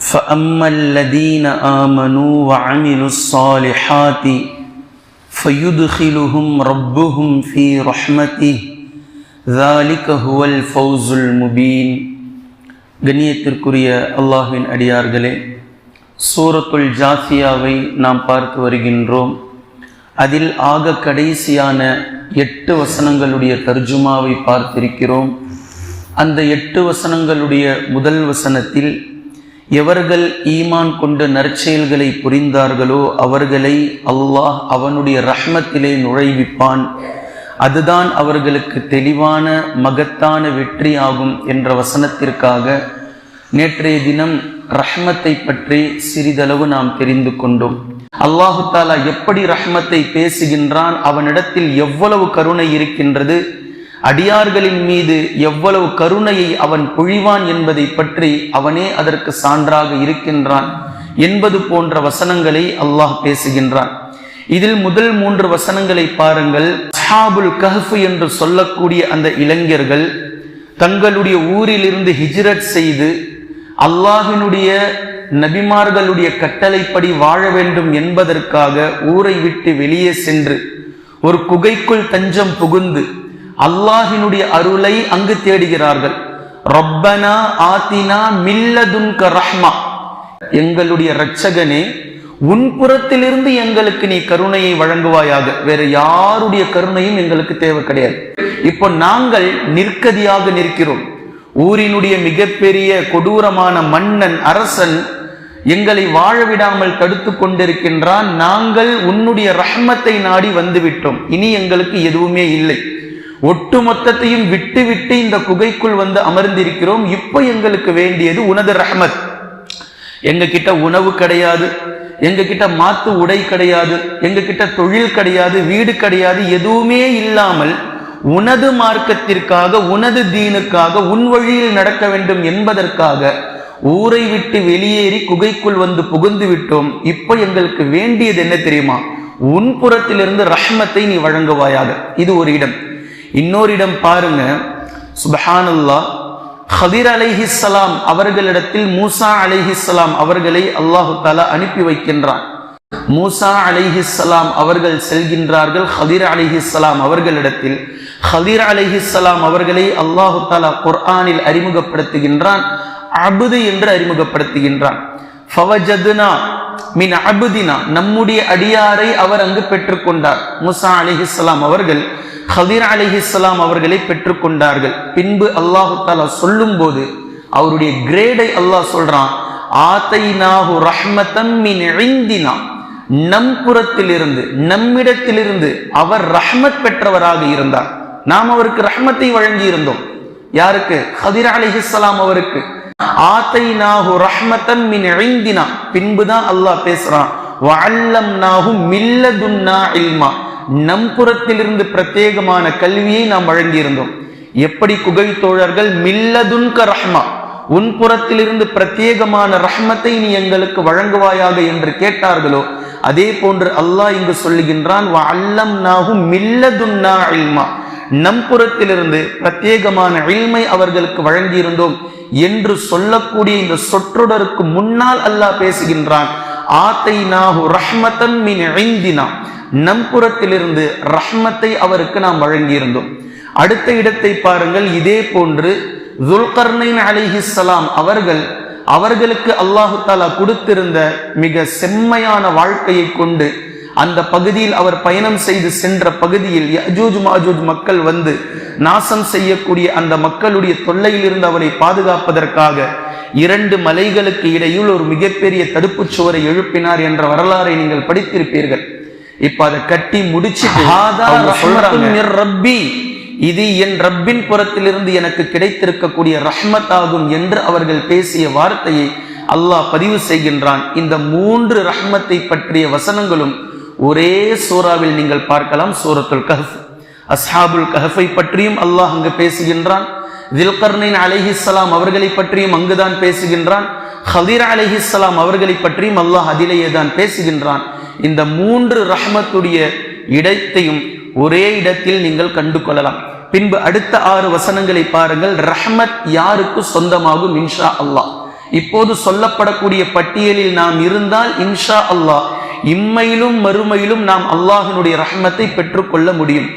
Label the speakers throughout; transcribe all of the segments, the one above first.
Speaker 1: فأما الذين آمنوا وعملوا الصالحات فيدخلهم ربهم في رحمته ذلك هو الفوز المبين கண்ணியத்திற்குரிய அல்லாஹ்வின் அடியார்களே சூரத்துல் ஜாசியாவை நாம் பார்த்து வருகின்றோம் அதில் ஆக கடைசியான எட்டு வசனங்களுடைய தர்ஜுமாவை பார்த்திருக்கிறோம் அந்த எட்டு வசனங்களுடைய முதல் வசனத்தில் எவர்கள் ஈமான் கொண்ட நற்செயல்களை புரிந்தார்களோ அவர்களை அல்லாஹ் அவனுடைய ரஹ்மத்திலே நுழைவிப்பான். அதுதான் அவர்களுக்கு தெளிவான மகத்தான வெற்றி ஆகும் என்ற வசனத்திற்காக நேற்றைய தினம் ரஹ்மத்தை பற்றி சிறிதளவு நாம் தெரிந்து கொண்டோம். அல்லாஹு தாலா எப்படி ரஹ்மத்தை பேசுகின்றான் அவனிடத்தில் எவ்வளவு கருணை இருக்கின்றது அடியார்களின் மீது எவ்வளவு கருணையை அவன் பொழிவான் என்பதை பற்றி அவனே அதற்கு சான்றாக இருக்கின்றான் என்பது போன்ற வசனங்களை அல்லாஹ் பேசுகின்றான். இதில் முதல் மூன்று வசனங்களை பாருங்கள். ஹாபுல் கஹ்ஃபு என்று சொல்லக்கூடிய அந்த இளைஞர்கள் தங்களுடைய ஊரிலிருந்து ஹிஜ்ரத் செய்து அல்லாஹினுடைய நபிமார்களுடைய கட்டளைப்படி வாழ வேண்டும் என்பதற்காக ஊரை விட்டு வெளியே சென்று ஒரு குகைக்குள் தஞ்சம் புகுந்து அல்லாஹினுடைய அருளை அங்கு தேடுகிறார்கள். ரப்பனா ஆத்தினா மில்லதுன்க ரஹ்மா. எங்களுடைய இரட்சகனே உன் புறத்திலிருந்து எங்களுக்கு நீ கருணையை வழங்குவாயாக. வேற யாருடைய கருணையும் எங்களுக்கு தேவை கிடையாது. இப்போ நாங்கள் நிற்கதியாக நிற்கிறோம். ஊரினுடைய மிகப்பெரிய கொடூரமான மன்னன் அரசன் எங்களை வாழ விடாமல் தடுத்து கொண்டிருக்கின்றான். நாங்கள் உன்னுடைய ரஹ்மத்தை நாடி வந்துவிட்டோம். இனி எங்களுக்கு எதுவுமே இல்லை. ஒட்டு மொத்தத்தையும் விட்டு விட்டு இந்த குகைக்குள் வந்து அமர்ந்திருக்கிறோம். இப்போ எங்களுக்கு வேண்டியது உனது ரஹமத். எங்க கிட்ட உணவு கிடையாது எங்க கிட்ட மாத்து உடை கிடையாது எங்க கிட்ட தொழில் கிடையாது வீடு கிடையாது எதுவுமே இல்லாமல் உனது மார்க்கத்திற்காக உனது தீனுக்காக உன் வழியில் நடக்க வேண்டும் என்பதற்காக ஊரை விட்டு வெளியேறி குகைக்குள் வந்து புகுந்து விட்டோம். இப்போ எங்களுக்கு வேண்டியது என்ன தெரியுமா? உன் புறத்திலிருந்து ரஹ்மத்தை நீ வழங்குவாயாக. இது ஒரு இடம். இன்னொரு இடம் பாருங்க. சுபஹானுல்லா ஹதிர் அலைஹிஸ்லாம் அவர்களிடத்தில் மூசா அலைஹிஸ்லாம் அவர்களை அல்லாஹு தாலா அனுப்பி வைக்கின்றான். மூசா அலைஹிஸ்லாம் அவர்கள் செல்கின்றார்கள். ஹதிர் அலைஹிஸ்ஸலாம் அவர்களிடத்தில். ஹதிர் அலைஹிஸ்ஸலாம் அவர்களை அல்லாஹு தாலா குர்ஆனில் அறிமுகப்படுத்துகின்றான். அபுது என்று அறிமுகப்படுத்துகின்றான். ஃபவஜதுனா மின் அபுதினா. நம்முடைய அடியாரை அவர் அங்கு பெற்றுக்கொண்டார். மூசா அலிஹிஸ்லாம் அவர்கள் ஹதீர் அலிஹிஸ்லாம் அவர்களை பெற்றுக்கொண்டார்கள். பின்பு அல்லாஹு தாலா சொல்லும் போது அவருடைய கிரேடை அல்லாஹ் சொல்றான் ஆத்தை நாகு மின் இந்தினா. நம் புறத்திலிருந்து நம்மிடத்திலிருந்து அவர் ரஹ்மத் பெற்றவராக இருந்தார். நாம் அவருக்கு ரஹ்மத்தை வழங்கி இருந்தோம் யாருக்கு ஹதிர் அலிஹிஸ்லாம் அவருக்கு. ஆத்தை நாகு ரஹ்மத்தன் மின் இந்தினா. பின்புதான் அல்லாஹ் பேசுறான் வல்லம் நாகு மில்லதுன்னா இல்மா. நம் புறத்திலிருந்து பிரத்யேகமான கல்வியை நாம் வழங்கியிருந்தோம். எப்படி குகை தோழர்கள் மில்லதுன்க ரஹ்மா உன் புறத்திலிருந்து பிரத்யேகமான ரஹ்மத்தை நீ எங்களுக்கு வழங்குவாயாக என்று கேட்டார்களோ அதே போன்று அல்லாஹ் இங்கு சொல்லுகின்றான் அல்லம் நாகும் மில்லதுன்னா இல்மா. நம் புறத்திலிருந்து பிரத்யேகமான இல்மை அவர்களுக்கு வழங்கியிருந்தோம் என்று சொல்லக்கூடிய இந்த சொற்றொடருக்கு முன்னால் அல்லாஹ் பேசுகின்றான் ஆத்தை நாகு ரஹ்மத்தன் மின் ஐந்தினா நம் புறத்திலிருந்து ரஹ்மத்தை அவருக்கு நாம் வழங்கியிருந்தோம். அடுத்த இடத்தை பாருங்கள் இதே போன்று துல்கர்னைன் அலிஹிஸ்லாம் அவர்கள் அவர்களுக்கு அல்லாஹு தாலா கொடுத்திருந்த மிக செம்மையான வாழ்க்கையை கொண்டு அந்த பகுதியில் அவர் பயணம் செய்து சென்ற பகுதியில் யஜூஜ் மாஜூஜ் மக்கள் வந்து நாசம் செய்யக்கூடிய அந்த மக்களுடைய தொல்லையிலிருந்து அவரை பாதுகாப்பதற்காக இரண்டு மலைகளுக்கு இடையில் ஒரு மிகப்பெரிய தடுப்புச் சுவரை எழுப்பினார் என்ற வரலாறை நீங்கள் படித்திருப்பீர்கள். இப்ப அதை கட்டி முடிச்சு இது என் ரப்பின் புறத்திலிருந்து எனக்கு கிடைத்திருக்கக்கூடிய ரஹ்மத் ஆகும் என்று அவர்கள் பேசிய வார்த்தையை அல்லாஹ் பதிவு செய்கின்றான். இந்த மூன்று ரஹ்மத்தை பற்றிய வசனங்களும் ஒரே சூறாவில் நீங்கள் பார்க்கலாம் சூரத்துல் கஹ் அஸ்ஹாபுல் கஹஃபை பற்றியும் அல்லாஹ் அங்கு பேசுகின்றான். தில்கர்னின் அலிஹிஸ்லாம் அவர்களை பற்றியும் அங்குதான் பேசுகின்றான். ஹதீர் அலிஹிஸ்லாம் அவர்களை பற்றியும் அல்லாஹ் அதிலேயே தான் பேசுகின்றான். இந்த மூன்று ரஹ்மத்துடைய இடத்தையும் ஒரே இடத்தில் நீங்கள் கண்டு கொள்ளலாம் பின்பு அடுத்த ஆறு வசனங்களை பாருங்கள். ரஹ்மத் யாருக்கு சொந்தமாகும்? இன்ஷா அல்லாஹ். இப்போது சொல்லப்படக்கூடிய பட்டியலில் நாம் இருந்தால் இன்ஷா அல்லாஹ். இம்மையிலும் மறுமையிலும் நாம் அல்லாஹினுடைய ரஹ்மத்தை பெற்றுக்கொள்ள முடியும்.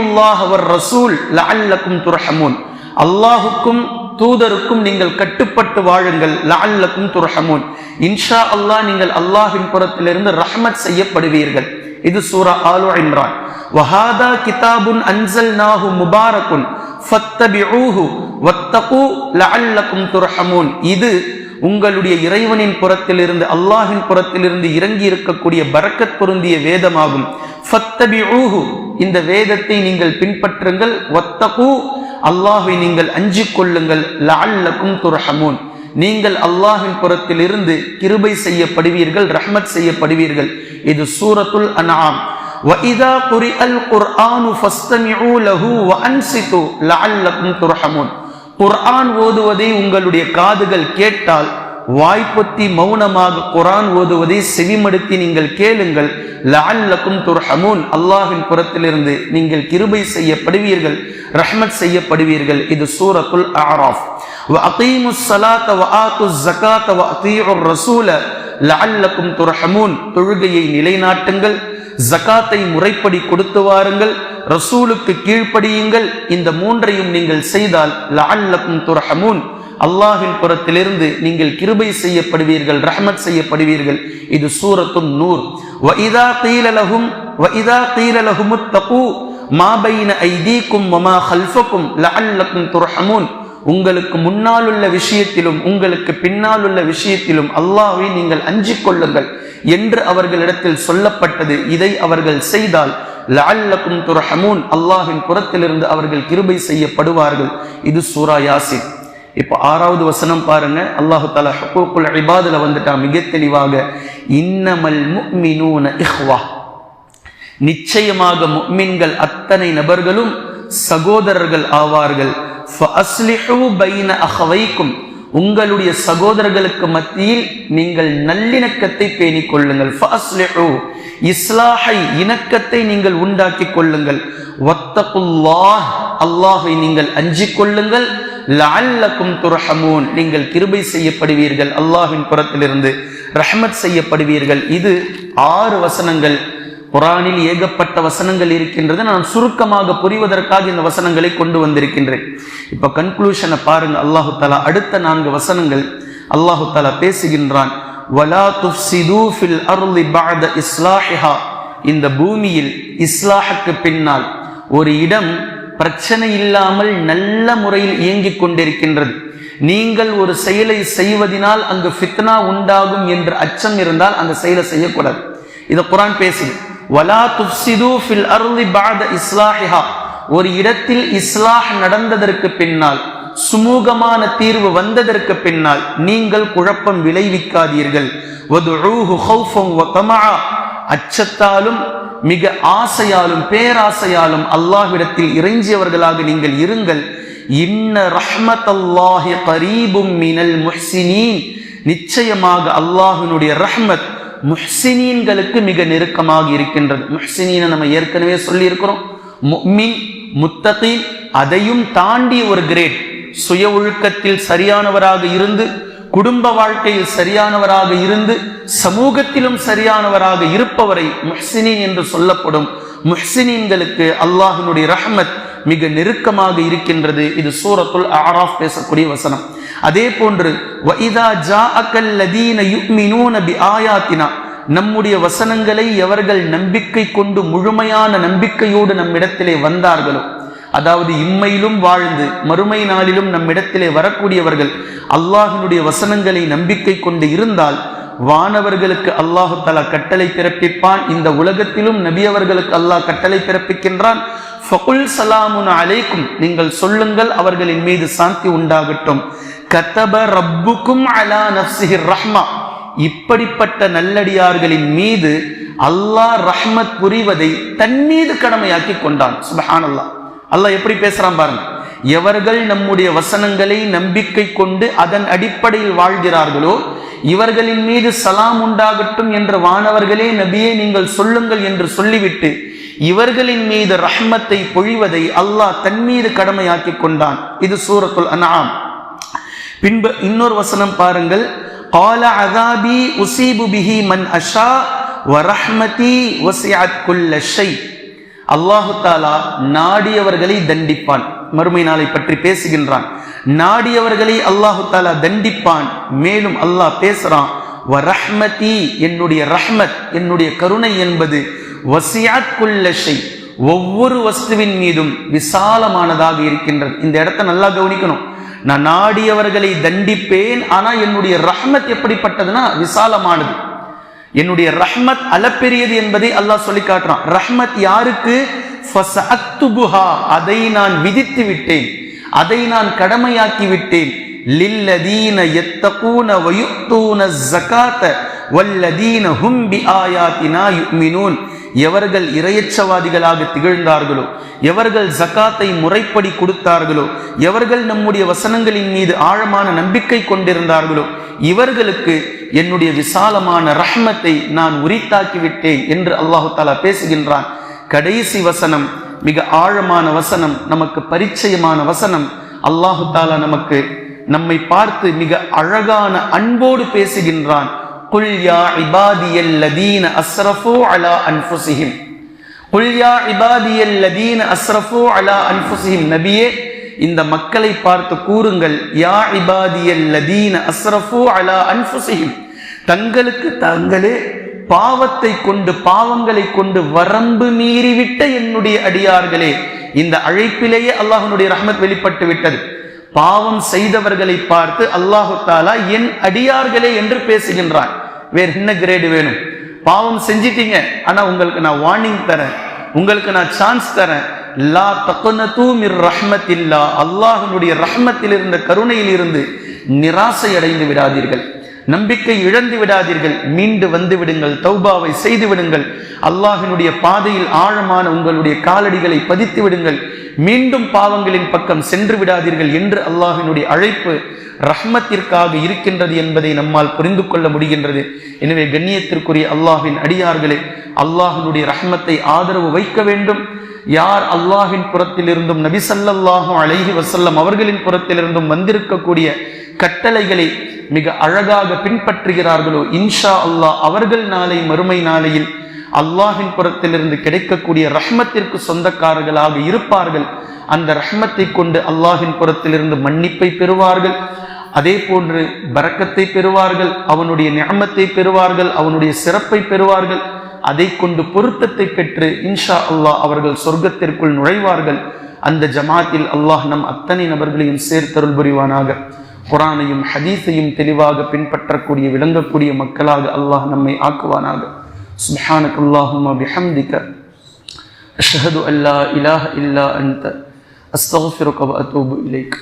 Speaker 1: அல்லாஹ் அவர் ரசூல் லஅல்லக்கும் துரஹமூன். அல்லாஹுக்கும் தூதருக்கும் நீங்கள் கட்டுப்பட்டு வாழுங்கள். லால்லக்கும் துரஹமூன். இன்ஷா அல்லாஹ் நீங்கள் அல்லாஹின் புறத்திலிருந்து ரஹ்மத் செய்யப்படுவீர்கள். இது சூரா ஆலு இம்ரான். வஹாதா கிதாபுன் அன்சல் நாஹு முபாரகுன். ஃபத்தபிஊஹு வத்தகு லஅல்லக்கும் துர்ஹமூன். இது உங்களுடைய இறைவனின் புறத்திலிருந்து அல்லாஹின் புறத்திலிருந்து இறங்கி இருக்கக்கூடிய பரக்கத் பொருந்திய வேதமாகும். ஃபத்தபிஊஹு. இந்த வேதத்தை நீங்கள் பின்பற்றுங்கள். வத்தகு அல்லாஹை நீங்கள் அஞ்சிக் கொள்ளுங்கள் லஅல்லக்கும் துர்ஹமூன் நீங்கள் அல்லாஹின் புறத்திலிருந்து கிருபை செய்யப்படுவீர்கள் ரஹ்மத் செய்யப்படுவீர்கள் இது சூரத்துல் அன்ஆம் وَإِذَا قُرِئَ الْقُرْآنُ فَاسْتَمِعُوا لَهُ وَأَنصِتُوا لَعَلَّكُمْ تُرْحَمُونَ குர்ஆன் ஓதுவதை உங்களுடைய காதுகள் கேட்டால் வாய்ப்பத்தி மௌனமாக குரான் ஓதுவதை செவிமடுத்தி நீங்கள் கேளுங்கள். லஅல்லக்கும் துர்ஹமூன். அல்லாஹின் புறத்திலிருந்து நீங்கள் கிருபை செய்யப்படுவீர்கள் ரஹ்மத் செய்யப்படுவீர்கள். இது சூரத்துல் ஆராஃப் வஅகீமு ஸலாத வஆத்து ஸகாத வஅதீஉர் ரசூல லஅல்லக்கும் துர்ஹமூன். தொழுகையை நிலைநாட்டுங்கள் ஜகாத்தை முறைப்படி கொடுத்து வாருங்கள் ரசூலுக்கு கீழ்ப்படியுங்கள். இந்த மூன்றையும் நீங்கள் செய்தால் லஅல்லக்கும் துர்ஹமூன். அல்லாஹின் புறத்திலிருந்து நீங்கள் கிருபை செய்யப்படுவீர்கள் ரஹமத் செய்யப்படுவீர்கள். இது சூரத்தும் நூர். வஇதா தீலலகும் வஇதா தீலலகும் தகு மாபைன ஐதீக்கும் மமா ஹல்ஃபக்கும் லஅல்லக்கும் துர்ஹமூன். உங்களுக்கு முன்னால் உள்ள விஷயத்திலும் உங்களுக்கு பின்னால் உள்ள விஷயத்திலும் அல்லாஹை நீங்கள் அஞ்சிக் கொள்ளுங்கள் என்று அவர்களிடத்தில் சொல்லப்பட்டது. இதை அவர்கள் செய்தால் லஅல்லக்கும் துர்ஹமூன் அல்லாஹின் புறத்திலிருந்து அவர்கள் கிருபை செய்யப்படுவார்கள். இது சூரா யாசின். இப்போ ஆறாவது வசனம் பாருங்க. அல்லாஹு தாலா ஹக்கூக்குல் இபாதில் வந்துட்டா மிக தெளிவாக இன்னமல் முக்மினூன இஹ்வா. நிச்சயமாக முக்மின்கள் அத்தனை நபர்களும் சகோதரர்கள் ஆவார்கள். ஃபஅஸ்லிஹு பைன அஹவைக்கும். உங்களுடைய சகோதரர்களுக்கு மத்தியில் நீங்கள் நல்லிணக்கத்தை பேணிக் கொள்ளுங்கள். ஃபஅஸ்லிஹு. இஸ்லாஹை இணக்கத்தை நீங்கள் உண்டாக்கி கொள்ளுங்கள். வத்தகுல்லாஹ். அல்லாஹை நீங்கள் அஞ்சிக் கொள்ளுங்கள். லஅல்லக்கும் துர்ஹமூன். நீங்கள் கிருபை செய்யப்படுவீர்கள். அல்லாஹின் புறத்திலிருந்து ரஹ்மத் செய்யப்படுவீர்கள். இது ஆறு வசனங்கள். குரானில் ஏகப்பட்ட வசனங்கள் இருக்கின்றது. நான் சுருக்கமாக புரிவதற்காக இந்த வசனங்களை கொண்டு வந்திருக்கின்றேன். இப்போ கன்க்ளூஷனை பாருங்க. அல்லாஹு தாலா அடுத்த நான்கு வசனங்கள் அல்லாஹு தாலா பேசுகின்றான். வலா துஃப்சிது ஃபில் அர்லி பஅத இஸ்லாஹிஹா. இந்த பூமியில் இஸ்லாஹுக்கு பின்னால் ஒரு இடம் பிரச்சனை இல்லாமல் நல்ல முறையில் இயங்கிக் கொண்டிருக்கின்றது. நீங்கள் ஒரு செயலை செய்வதனால் அங்கு ஃபித்னா உண்டாகும் என்று அச்சம் இருந்தால் அந்த செயலை செய்யக்கூடாது. இதை குரான் பேசுது. வலா துப்சிது ஃபில் அருளி பாத இஸ்லாஹிஹா. ஒரு இடத்தில் இஸ்லாஹ் நடந்ததற்கு பின்னால் சுமூகமான தீர்வு வந்ததற்கு பின்னால் நீங்கள் குழப்பம் விளைவிக்காதீர்கள். அச்சத்தாலும் மிக ஆசையாலும் பேராசையாலும் அல்லாஹ்விடத்தில் இறைஞ்சியவர்களாக நீங்கள் இருங்கள். இன்ன ரஹ்மத் அல்லாஹி கரீபும் மினல் முஹ்சினீன். நிச்சயமாக அல்லாஹினுடைய ரஹ்மத் முஹ்சினீன்களுக்கு மிக நெருக்கமாக இருக்கின்றது. முஹ்சினீனை நம்ம ஏற்கனவே சொல்லியிருக்கிறோம். முக்மின் முத்தகீன் அதையும் தாண்டி ஒரு கிரேட். சுய ஒழுக்கத்தில் சரியானவராக இருந்து குடும்ப வாழ்க்கையில் சரியானவராக இருந்து சமூகத்திலும் சரியானவராக இருப்பவரை முஹ்சினின் என்று சொல்லப்படும் முஹ்சினீன்களுக்கு அல்லாஹினுடைய ரஹ்மத் மிக நெருக்கமாக இருக்கின்றது. இது சூரத்துல் ஆராஃப் பேசக்கூடிய வசனம். அதே போன்று வைதா ஜாஅக்கல் லதீன யுக்மினூன பி ஆயாத்தினா நம்முடைய வசனங்களை எவர்கள் நம்பிக்கை கொண்டு முழுமையான நம்பிக்கையோடு நம்மிடத்திலே வந்தார்களோ அதாவது இம்மையிலும் வாழ்ந்து மறுமை நாளிலும் நம்மிடத்திலே வரக்கூடியவர்கள் அல்லாஹினுடைய வசனங்களை நம்பிக்கை கொண்டு இருந்தால் வானவர்களுக்கு அல்லாஹு தலா கட்டளை பிறப்பிப்பான். இந்த உலகத்திலும் நபியவர்களுக்கு அல்லாஹ் கட்டளை பிறப்பிக்கின்றான். ஃபகுல் சலாமுன் அலைக்கும். நீங்கள் சொல்லுங்கள் அவர்களின் மீது சாந்தி உண்டாகட்டும். கத்தப ரப்புக்கும் அலா நப்சிஹிர் ரஹ்மா. இப்படிப்பட்ட நல்லடியார்களின் மீது அல்லாஹ் ரஹ்மத் புரிவதை தன் மீது கடமையாக்கி கொண்டான். சுபஹான் அல்லாஹ் அல்லாஹ் எப்படி பேசுறான் பாருங்க எவர்கள் நம்முடைய வசனங்களை நம்பிக்கை கொண்டு அதன் அடிப்படையில் வாழ்கிறார்களோ இவர்களின் மீது சலாம் உண்டாகட்டும் என்ற வானவர்களே நபியே நீங்கள் சொல்லுங்கள் என்று சொல்லிவிட்டு இவர்களின் மீது ரஹ்மத்தை பொழிவதை அல்லாஹ் தன் மீது கடமையாக்கி கொண்டான் இது சூரத்துல் அன்ஆம் பின்பு இன்னொரு வசனம் பாருங்கள் قال عذابي أصيب به من أشاء ورحمتي وسعت كل شيء அல்லாஹு தாலா நாடியவர்களை தண்டிப்பான். மறுமை நாளை பற்றி பேசுகின்றான். நாடியவர்களை அல்லாஹு தாலா தண்டிப்பான். மேலும் அல்லாஹ் பேசுறான் ரஹ்மதி என்னுடைய ரஹ்மத் என்னுடைய கருணை என்பது வசியாத் ஒவ்வொரு வஸ்துவின் மீதும் விசாலமானதாக இருக்கின்றது. இந்த இடத்த நல்லா கவனிக்கணும். நான் நாடியவர்களை தண்டிப்பேன் ஆனா என்னுடைய ரஹ்மத் எப்படிப்பட்டதுன்னா விசாலமானது. என்னுடைய ரஹ்மத் அளப்பெரியது என்பதை அல்லாஹ் சொல்லி காட்டுறான். ரஹ்மத் யாருக்கு? அதை நான் விதித்து விட்டேன். அதை நான் கடமையாக்கி விட்டேன். லில்லதீன எத்தகூன வயுத்தூன ஜகாத்த வல்லதீன ஹும் பி ஆயாத்தினா யுமினூன் எவர்கள் இரையச்சவாதிகளாக திகழ்ந்தார்களோ எவர்கள் ஜக்காத்தை முறைப்படி கொடுத்தார்களோ எவர்கள் நம்முடைய வசனங்களின் மீது ஆழமான நம்பிக்கை கொண்டிருந்தார்களோ இவர்களுக்கு என்னுடைய விசாலமான ரஹ்மத்தை நான் உரித்தாக்கிவிட்டேன் என்று அல்லாஹு தாலா பேசுகின்றான். கடைசி வசனம் மிக ஆழமான வசனம் நமக்கு பரிச்சயமான வசனம். அல்லாஹு தாலா நமக்கு நம்மை பார்த்து மிக அழகான அன்போடு பேசுகின்றான். குல் யா இபாதியல் லதீன அஸ்ரஃபு அலா அன்ஃபுசிஹிம் குல் யா இபாதியல் லதீன அஸ்ரஃபு அலா அன்ஃபுசிஹிம் நபியே இந்த மக்களை பார்த்து கூறுங்கள். யா இபாதியல் லதீன அஸ்ரஃபு அலா அன்ஃபுசிஹிம் தங்களுக்கு தங்களே பாவத்தை கொண்டு பாவங்களை கொண்டு வரம்பு மீறிவிட்ட என்னுடைய அடியார்களே இந்த அழைப்பிலேயே அல்லாஹனுடைய ரஹமத் வெளிப்பட்டு விட்டது. பாவம் செய்தவர்களை பார்த்து அல்லாஹு தாலா என் அடியார்களே என்று பேசுகின்றான். வேறு என்ன கிரேடு வேணும்? பாவம் செஞ்சிட்டீங்க. ஆனால் உங்களுக்கு நான் வார்னிங் தரேன். உங்களுக்கு நான் சான்ஸ் தரேன். லா தக்குனதூ மிர் ரஹ்மத்தில்லா. அல்லாஹனுடைய ரஹ்மத்தில் இருந்த கருணையில் இருந்து நிராசை அடைந்து விடாதீர்கள். நம்பிக்கை இழந்து விடாதீர்கள். மீண்டு வந்து விடுங்கள். தௌபாவை செய்து விடுங்கள். அல்லாஹினுடைய பாதையில் ஆழமான உங்களுடைய காலடிகளை பதித்து விடுங்கள். மீண்டும் பாவங்களின் பக்கம் சென்று விடாதீர்கள் என்று அல்லாஹினுடைய அழைப்பு ரஹ்மத்திற்காக இருக்கின்றது என்பதை நம்மால் புரிந்து கொள்ள முடிகின்றது. எனவே கண்ணியத்திற்குரிய அல்லாஹின் அடியார்களே அல்லாஹினுடைய ரஹ்மத்தை ஆதரவு வைக்க வேண்டும். யார் அல்லாஹின் புறத்திலிருந்தும் நபிசல்லல்லாஹும் அழகி வசல்லம் அவர்களின் புறத்திலிருந்தும் வந்திருக்கக்கூடிய கட்டளைகளை மிக அழகாக பின்பற்றுகிறார்களோ இன்ஷா அல்லாஹ் அவர்கள் நாளை மறுமை நாளையில் அல்லாஹின் புறத்திலிருந்து கிடைக்கக்கூடிய ரஹ்மத்திற்கு சொந்தக்காரர்களாக இருப்பார்கள். அந்த ரஹ்மத்தை கொண்டு அல்லாஹின் புறத்திலிருந்து மன்னிப்பை பெறுவார்கள். அதே போன்று பறக்கத்தை பெறுவார்கள். அவனுடைய ஞாமத்தை பெறுவார்கள். அவனுடைய சிறப்பை பெறுவார்கள். அதை கொண்டு பொருத்தத்தை பெற்று இன்ஷா அல்லாஹ் அவர்கள் சொர்க்கத்திற்குள் நுழைவார்கள் அந்த ஜமாத்தில் அல்லாஹ் நம் அத்தனை நபர்களையும் சேர்த்தருள் புரிவானாக குரானையும் ஹதீஸையும் தெளிவாக பின்பற்றக்கூடிய விளங்கக்கூடிய மக்களாக அல்லாஹ் நம்மை ஆக்குவானாக سبحانك اللهم بحمدك أشهد أن لا إله إلا أنت أستغفرك وأتوب إليك